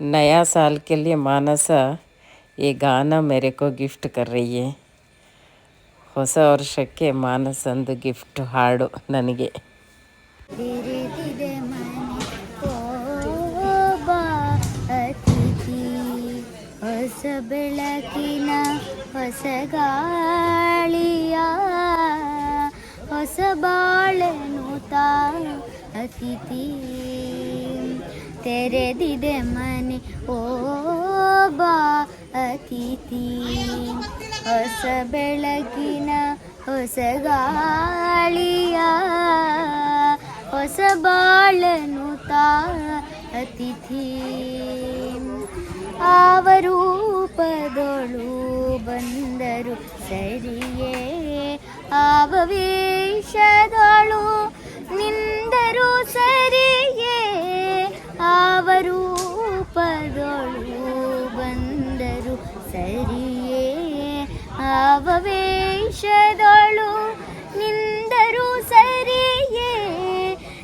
नया साल के लिए मानसा ये गाना मेरे को ಗಿಫ್ಟ್ कर रही है ಹೊಸ ವರ್ಷಕ್ಕೆ ಮಾನಸಂದು ಗಿಫ್ಟ್ ಹಾಡು ನನಗೆ ಬಿರಿದಿದೆ ಮನೆ ಓ ಬಾ ಅತಿಥಿ ಹೊಸ ಬೆಳಕಿನ ಹೊಸ ಗಾಳಿಯ ಹೊಸ ಬಾಳೆನು ತಾ ಅತಿಥಿ ತೆರೆದಿದೆ ಮನೆ. ಓ ಬಾ ಅತಿಥಿ. ಹೊಸ ಬೆಳಗಿನ ಹೊಸ ಗಾಳಿಯ ಹೊಸ ಬಾಳನು ತಾ ಅತಿಥಿ. ಆವ ಬಂದರು ಸರಿಯೇ. ಆವ ಆವ ವೇಷದೊಳು ನಿಂದರು ಸರಿಯೇ?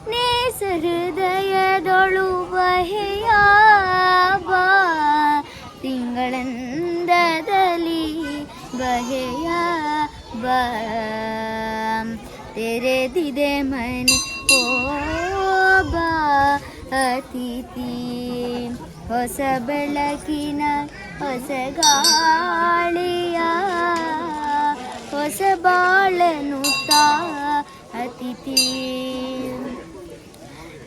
ನೇಸ ಹೃದಯದೊಳು ಬಹೆಯ ತಿಂಗಳಂದದಲ್ಲಿ ಬಹೆಯ ಬಾ ತೆರೆದಿದೆ ಮನೆ ಓ ಬಾ ಅತಿಥಿ. ಹೊಸ ಬೆಳಕಿನ ಹೊಸ ಗಾಳಿಯ ಹೊಸ ಬಾಳನು ತಾ ಅತಿಥಿ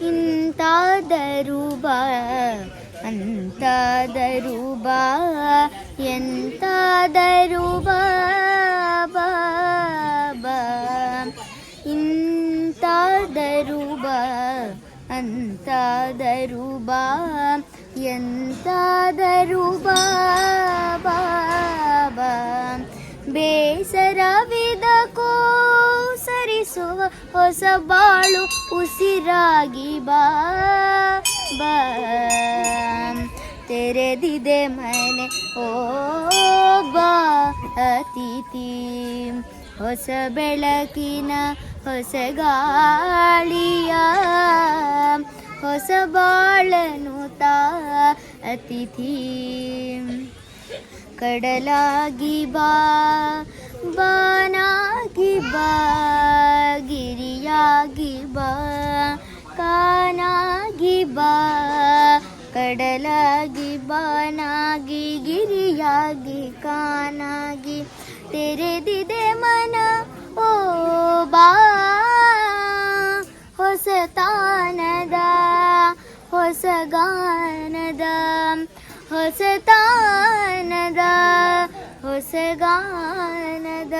ಇಂತಾದರೂ ಬಾ ಅಂತಾದರೂ ಬಾ ಎಂತಾದರೂ ಬಾ ಬಾ ಬಾ ಇಂತಾದರೂ ಬಾ ಅಂತಾದರೂ ಬಾ ಎಂತಾದರೂ ಬಾ ಬಾ ಬಾ ಬೇಸರವಿದಕೋ ಸರಿಸುವ ಹೊಸ ಬಾಳು ಉಸಿರಾಗಿ ಬಾ ಬಾ. ತೆರೆದಿದೆ ಮನೆ, ಓ, ಬಾ, ಅತಿಥಿ. ಹೊಸ ಬೆಳಕಿನ ಹೊಸ ಗಾಳಿಯ, ಹೊಸ ಬಾಳನು ತಾ, ಅತಿಥಿ. ಕಡಲಾಗಿ ಬಾ ಬಾನಾಗಿ ಬಾ ಗಿರಿಯಾಗಿ ಬಾ ಕಾನಾಗಿ ಬಾ ಕಡಲಾಗಿ ಬಾನಾಗಿ ಗಿರಿಯಾಗಿ ಕಾನಾಗಿ ತೆರೆದಿದೆ ಮನ ಓ ಬಾ ಹೊಸ ತಾನದ ಹೊಸ ಗಾನದ ಹೊಸ ತಾನದ ಹೊಸ ಗಾನದ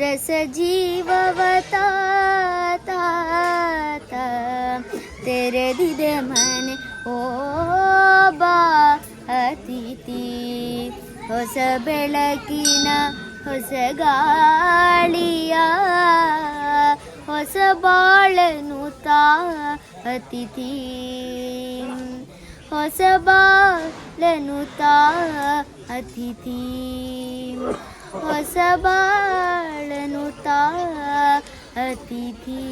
ರಸ ಜೀವವತ ತೆರೆದಿದೆ ಮನೆ ಓ ಬಾ ಅತಿಥಿ ಹೊಸ ಬೆಳಕಿನ ಹೊಸ ಗಾಳಿಯ ಹೊಸ ಬಾಳನು ತಾ ಅತಿಥಿ ಹೊಸ ಬಾಳನು ತಾ ಅತಿಥಿ ಹೊಸ ಬಾಳನು ತಾ ಅತಿಥಿ